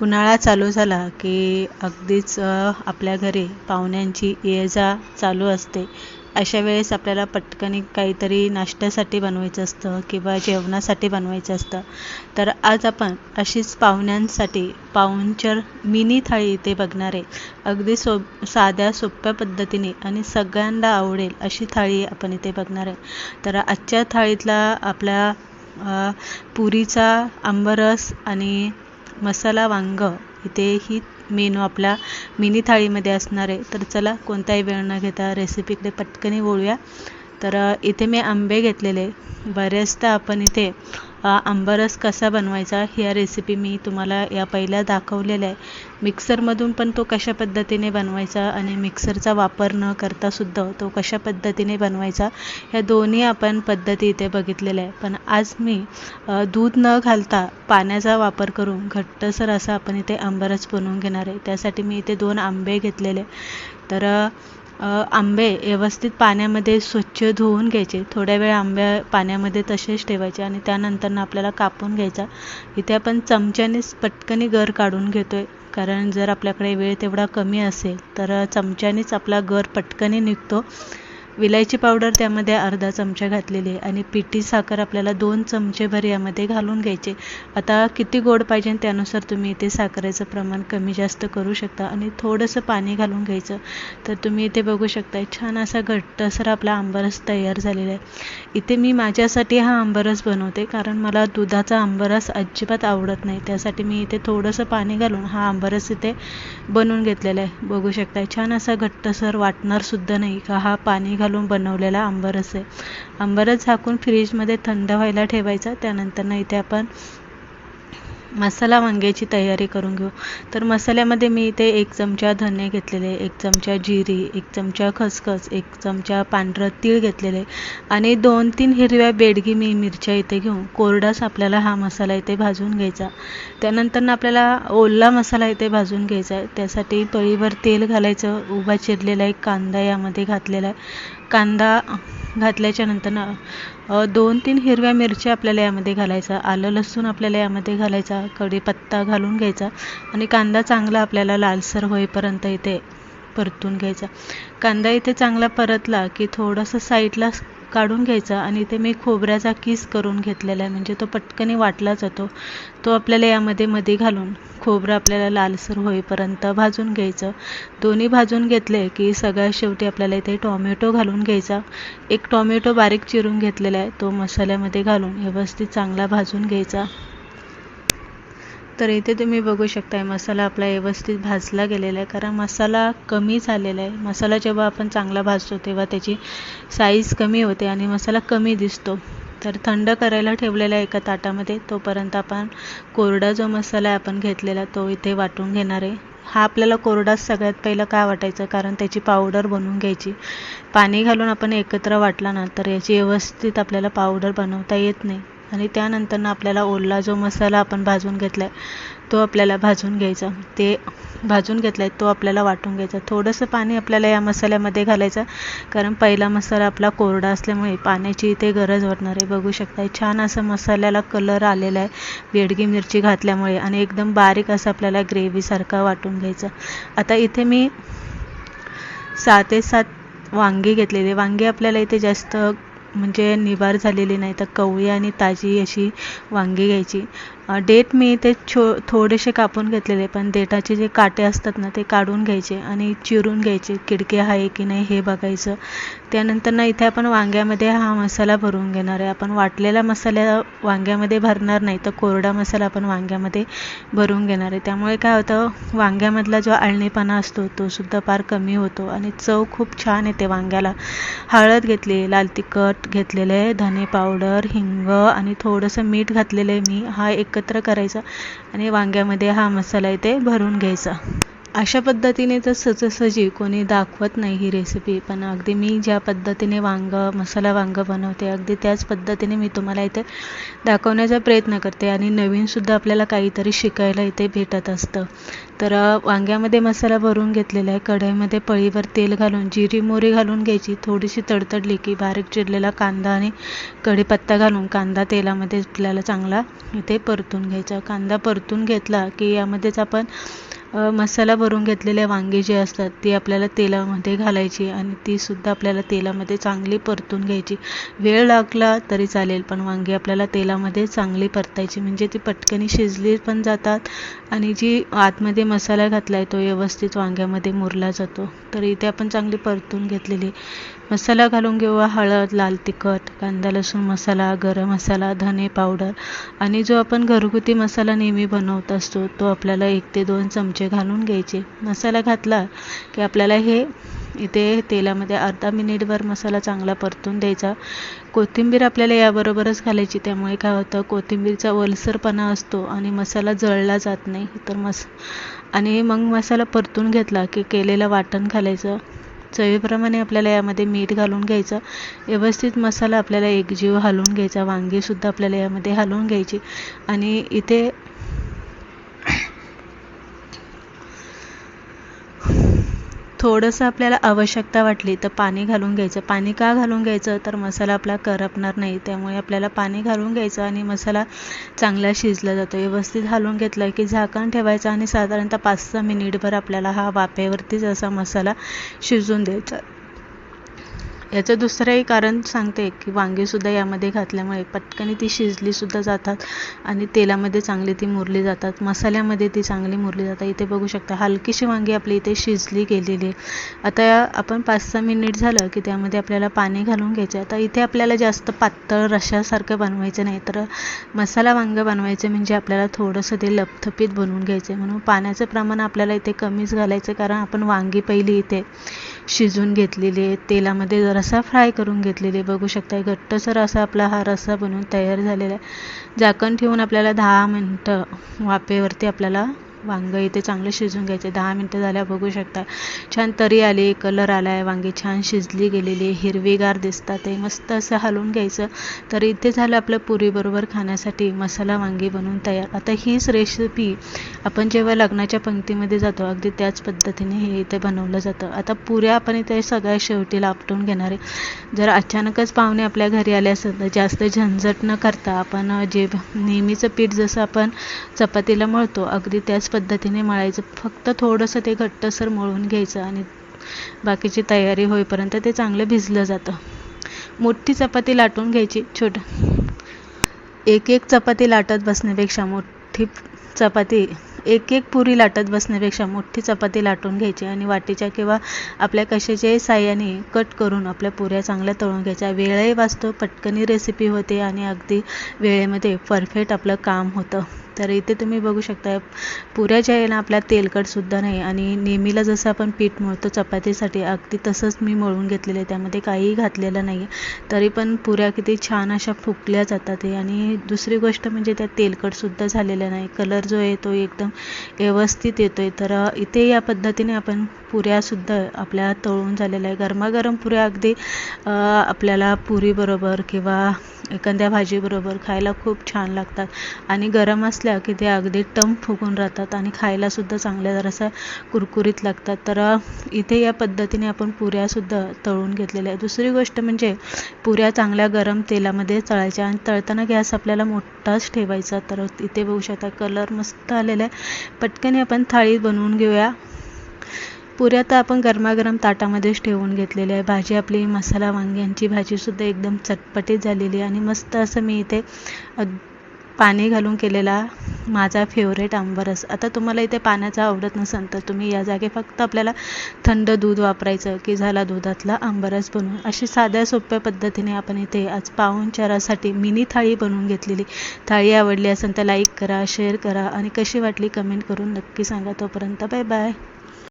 उन्हाळा चालू झाला की अगदीच आपल्या घरी पाहुण्यांची ये जा चालू असते. अशा वेळेस आपल्याला पटकन काहीतरी नाश्त्यासाठी बनवायचं असतं किंवा जेवणासाठी बनवायचं असतं. तर आज आपण अशीच पाहुण्यांसाठी पाहुणचर मिनी थाळी इथे बघणार आहे. अगदी सो साध्या सोप्या पद्धतीने आणि सगळ्यांना आवडेल अशी थाळी आपण इथे बघणार आहे. तर आजच्या थाळीतला आपल्या पुरीचा आंबरस आणि मसाला वांग इथे ही मेनू आपल्या मिनी थाळीमध्ये असणार आहे. तर चला कोणताही वेळ न घेता रेसिपीकडे पटकनी बोलूया तर इथे मी आंबे घेतलेले. बरेचदा आपण इथे आंबारस कसा बनवायचा ह्या रेसिपी मी तुम्हाला या पहिल्या दाखवलेल्या आहे. मिक्सरमधून पण तो कशा पद्धतीने बनवायचा आणि मिक्सरचा वापर न करतासुद्धा तो कशा पद्धतीने बनवायचा ह्या दोन्ही आपण पद्धती इथे बघितलेल्या आहे पण आज मी दूध न घालता पाण्याचा वापर करून घट्टसर असा आपण इथे आंबारस बनवून घेणार आहे. त्यासाठी मी इथे दोन आंबे घेतलेले तर आंबे व्यवस्थित पाण्यामध्ये स्वच्छ धुवून घ्यायचे. थोड्या वेळ आंब्या पाण्यामध्ये तसेच ठेवायचे आणि त्यानंतर आपल्याला कापून घ्यायचा. इथे आपण चमच्यानेच पटकनी गर काढून घेतो आहे कारण जर आपल्याकडे वेळ तेवढा कमी असेल तर चमच्यानेच आपला गर पटकनी निघतो. विलायची पावडर त्यामध्ये अर्धा चमचा घातलेली आहे आणि पिठी साखर आपल्याला दोन चमचेभर यामध्ये घालून घ्यायचे आता किती गोड पाहिजे त्यानुसार तुम्ही इथे साखरेचं प्रमाण कमी जास्त करू शकता आणि थोडंसं पाणी घालून घ्यायचं. तर तुम्ही इथे बघू शकता छान असा घट्टसर आपला आंबरस तयार झालेला आहे. इथे मी माझ्यासाठी हा आंबरस बनवते कारण मला दुधाचा आंबरस अजिबात आवडत नाही. त्यासाठी मी इथे थोडंसं पाणी घालून हा आंबरस इथे बनवून घेतलेला आहे. बघू शकता छान असा घट्टसर वाटणारसुद्धा नाही का हा पाणी घालून घालून बनवलेला आंबरस आहे. आंबरस झाकून फ्रीजमध्ये थंड व्हायला ठेवायचा. त्यानंतर ना इथे आपण मसाला वांग्याची तयारी करून घेऊ. तर मसाल्यामध्ये मी इथे एक चमचा धने घेतलेले एक चमचा जिरी एक चमचा खसखस एक चमचा पांढरं तीळ घेतलेले आणि दोन तीन हिरव्या बेडगी मी मिरच्या इथे घेऊन कोरडाच आपल्याला हा मसाला इथे भाजून घ्यायचा. त्यानंतर आपल्याला ओला मसाला इथे भाजून घ्यायचा आहे. त्यासाठी पळीवर तेल घालायचं. उभा चिरलेला एक कांदा यामध्ये घातलेला आहे. कांदा घातल्याच्या नंतर दोन तीन हिरव्या मिरच्या आपल्याला यामध्ये घालायचा आलं लसूण आपल्याला यामध्ये घालायचा कढीपत्ता घालून घ्यायचा आणि कांदा चांगला आपल्याला लालसर होईपर्यंत इथे परतून घ्यायचा. कांदा इथे चांगला परतला की थोडंसं साईडला काढून घ्यायचा आणि इथे मी खोबऱ्याचा किस करून घेतलेला आहे. म्हणजे तो पटकन वाटला जातो. तो आपल्याला यामध्ये मध्ये घालून खोबरं आपल्याला लालसर होईपर्यंत भाजून घ्यायचं. दोन्ही भाजून घेतले की सगळ्यात शेवटी आपल्याला इथे टॉमॅटो घालून घ्यायचा. एक टॉमॅटो बारीक चिरून घेतलेला आहे. तो मसाल्यामध्ये घालून व्यवस्थित चांगला भाजून घ्यायचा. तर इथे तुम्ही बघू शकताय मसाला आपला व्यवस्थित भाजला गेलेला आहे. कारण मसाला कमी झालेला आहे. मसाला जेव्हा आपण चांगला भाजतो तेव्हा त्याची साईज कमी होते आणि मसाला कमी दिसतो. तर थंड करायला ठेवलेला एका ताटामध्ये. तोपर्यंत आपण कोरडा जो मसाला आहे आपण घेतलेला तो इथे वाटून घेणार आहे. हा आपल्याला कोरडाच सगळ्यात पहिलं काय वाटायचं? कारण त्याची पावडर बनवून घ्यायची. पाणी घालून आपण एकत्र वाटला ना तर याची व्यवस्थित आपल्याला पावडर बनवता येत नाही. आणि त्यानंतर आपल्याला ओला जो मसाला आपण भाजून घेतला आहे तो आपल्याला भाजून घ्यायचा. ते भाजून घेतला आहे तो आपल्याला वाटून घ्यायचा. थोडंसं पाणी आपल्याला या मसाल्यामध्ये घालायचं कारण पहिला मसाला आपला कोरडा असल्यामुळे पाण्याची इथे गरज वाटणार आहे. बघू शकता छान असं मसाल्याला कलर आलेला आहे बेडगी मिरची घातल्यामुळे आणि एकदम बारीक असं आपल्याला ग्रेव्हीसारखा वाटून घ्यायचा. आता इथे मी सहा ते सात वांगी घेतलेली वांगी आपल्याला इथे जास्त म्हणजे निबार झालेली नाही तर कवळी आणि ताजी अशी वांगी घ्यायची. डेट मी ते छो थोडेसे कापून घेतलेले पण देठाचे जे काटे असतात ना ते काढून घ्यायचे आणि चिरून घ्यायचे किडके आहे की नाही हे बघायचं. त्यानंतर ना इथे आपण वांग्यामध्ये हा मसाला भरून घेणार आहे. आपण वाटलेला मसाला वांग्यामध्ये भरणार नाही तर कोरडा मसाला आपण वांग्यामध्ये भरून घेणार आहे. त्यामुळे काय होतं वांग्यामधला जो आळणीपणा असतो तो सुद्धा फार कमी होतो आणि चव खूप छान येते वांग्याला. हळद घेतली लाल तिखट घेतलेलं आहे धने पावडर हिंग आणि थोडंसं मीठ घातलेलं आहे मी. हा एक एकत्र करायचा आणि वांग्यामध्ये हा मसाला इथे भरून घ्यायचा. अशा पद्धतीने तर सहजासहजी कोणी दाखवत नाही ही रेसिपी पण अगदी मी ज्या पद्धतीने वांग मसाला वांग बनवते अगदी त्याच पद्धतीने मी तुम्हाला इथे दाखवण्याचा प्रयत्न करते आणि नवीनसुद्धा आपल्याला काहीतरी शिकायला इथे भेटत असतं. तर वांग्यामध्ये मसाला भरून घेतलेला आहे. कढईमध्ये पळीवर तेल घालून जिरी मोरी घालून घ्यायची. थोडीशी तडतडली की बारीक चिरलेला कांदा आणि कढीपत्ता घालून कांदा तेलामध्ये आपल्याला चांगला इथे परतून घ्यायचा. कांदा परतून घेतला की यामध्येच आपण मसाला भरून घेतलेले वांगे जे असतात ती आपल्याला तेलामध्ये घालायची आणि तीसुद्धा आपल्याला तेलामध्ये चांगली परतून घ्यायची. वेळ लागला तरी चालेल पण वांगे आपल्याला तेलामध्ये चांगली परतायची. म्हणजे ती पटकनी शिजली पण जातात आणि जी आतमध्ये मसाला घातला आहे तो व्यवस्थित वांग्यामध्ये मुरला जातो. तर इथे आपण चांगली परतून घेतलेली मसाला घालून घेऊ हळद लाल तिखट कांदा लसूण मसाला गरम मसाला धने पावडर आणि जो आपण घरगुती मसाला नेहमी बनवत असतो तो आपल्याला एक ते दोन चमचे घालून घ्यायचे. मसाला घातला की आपल्याला हे इथे तेलामध्ये अर्धा मिनिटभर मसाला चांगला परतून द्यायचा. कोथिंबीर आपल्याला याबरोबरच घालायची त्यामुळे काय होतं कोथिंबीरचा वलसरपणा असतो आणि मसाला जळला जात नाही. तर मस आणि मग मसाला परतून घेतला की केलेलं वाटण घालायचं. चवीप्रमाणे आपल्याला यामध्ये मीठ घालून घ्यायचं. व्यवस्थित मसाला आपल्याला एकजीव हलवून घ्यायचा. वांगीसुद्धा आपल्याला यामध्ये हलवून घ्यायची. आणि इथे थोडंसं आपल्याला आवश्यकता वाटली तर पाणी घालून घ्यायचं. पाणी का घालून घ्यायचं? तर मसाला आपला करपणार नाही. त्यामुळे आपल्याला पाणी घालून घ्यायचं आणि मसाला चांगला शिजला जातो. व्यवस्थित घालून घेतलं की झाकण ठेवायचं आणि साधारणतः पाच सहा मिनिटभर आपल्याला हा वाफेवरतीच असा मसाला शिजून द्यायचा. याचं दुसरंही कारण सांगते की वांगेसुद्धा यामध्ये घातल्यामुळे पटकन ती शिजलीसुद्धा जातात आणि तेलामध्ये चांगली ती मुरली जातात. मसाल्यामध्ये ती चांगली मुरली जातात. इथे बघू शकता हलकीशी वांगी आपली इथे शिजली गेलेली आहे. आता आपण पाच सहा मिनिट झालं की त्यामध्ये आपल्याला पाणी घालून घ्यायचं आता इथे आपल्याला जास्त पातळ रशासारखं बनवायचं नाही तर मसाला वांगं बनवायचं म्हणजे आपल्याला थोडंसं ते लपथपीत बनवून घ्यायचं आहे. म्हणून पाण्याचं प्रमाण आपल्याला इथे कमीच घालायचं कारण आपण वांगी पहिली इथे शिजून घेतलेली आहे तेलामध्ये जरासा फ्राय करून घेतलेली. बघू शकता घट्टसर असा आपला हा रस्सा बनवून तयार झालेला आहे. झाकण ठेवून आपल्याला दहा मिनटं वाफेवरती आपल्याला वांगं इथे चांगलं शिजून घ्यायचे. दहा मिनटं झाल्या बघू शकता. छान तरी आली कलर आला आहे वांगी छान शिजली गेलेली हिरवीगार दिसतात ते मस्त असं हलवून घ्यायचं. तर इथे झालं आपलं पुरीबरोबर खाण्यासाठी मसाला वांगी बनवून तयार. आता हीच रेसिपी आपण जेव्हा लग्नाच्या पंक्तीमध्ये जातो अगदी त्याच पद्धतीने हे इथे बनवलं जातं. आता पुऱ्या आपण इथे सगळ्या शेवटी लापटून घेणार आहे. जर अचानकच पाहुणे आपल्या घरी आले असेल तर जास्त झंझट न करता आपण जे नेहमीचं पीठ जसं आपण चपातीला मळतो अगदी त्याच पद्धतीने मळायचं. फक्त थोडंसं ते घट्टसर मळून घ्यायचं आणि बाकीची तयारी होईपर्यंत ते चांगलं भिजलं जातं. मोठी चपाती लाटून घ्यायची छोट. एक एक चपाती लाटत बसण्यापेक्षा मोठी चपाती एक एक पुरी लाटत बसण्यापेक्षा मोठी चपाती लाटून घ्यायची आणि वाटीच्या किंवा आपल्या कशाच्याही साह्याने कट करून आपल्या पुऱ्या चांगल्या तळून घ्यायच्या. वेळही वाचतो पटकनी रेसिपी होते आणि अगदी वेळेमध्ये परफेक्ट आपलं काम होतं. तर इथे तुम्ही बघू शकता पुऱ्या ज्या आहे ना आपल्या तेलकटसुद्धा नाही. आणि नेहमीला जसं आपण पीठ मळतो चपातीसाठी अगदी तसंच मी मळून घेतलेलं आहे. त्यामध्ये काहीही घातलेलं नाही आहे तरी पण पुऱ्या किती छान अशा फुकल्या जातात आहे आणि दुसरी गोष्ट म्हणजे त्या तेलकटसुद्धा झालेल्या नाही. कलर जो आहे तो एकदम व्यवस्थित येतो आहे तर इथे या पद्धतीने आपण पुऱ्यासुद्धा आपल्या तळून झालेल्या आहे. गरमागरम पुऱ्या अगदी आपल्याला पुरीबरोबर किंवा एखाद्या भाजीबरोबर खायला खूप छान लागतात. आणि गरम असल्या की ते अगदी टम फुगून राहतात आणि खायलासुद्धा चांगल्या जरासा कुरकुरीत लागतात. तर इथे या पद्धतीने आपण पुऱ्यासुद्धा तळून घेतलेल्या आहे दुसरी गोष्ट म्हणजे पुऱ्या चांगल्या गरम तेलामध्ये तळायच्या आणि तळताना गॅस आपल्याला मोठाच ठेवायचा. तर इथे बघू शकता कलर मस्त आलेला आहे. पटकन आपण थाळी बनवून घेऊया. पुऱ्या तर आपण गरमागरम ताटामध्येच ठेवून घेतलेली आहे. भाजी आपली मसाला वांग्यांची भाजीसुद्धा एकदम चटपटीत झालेली आणि मस्त असं मी इथे पाणी घालून केलेला माझा फेवरेट आंबरस. आता तुम्हाला इथे पाण्याचा आवडत नसेल तर तुम्ही या जागे फक्त आपल्याला थंड दूध वापरायचं की झाला दुधातला आंबरस बनवून. अशी साध्या सोप्या पद्धतीने आपण इथे आज पाहुणचारासाठी मिनी थाळी बनवून घेतलेली. थाळी आवडली असेल तर लाईक करा शेअर करा आणि कशी वाटली कमेंट करून नक्की सांगा. तोपर्यंत बाय बाय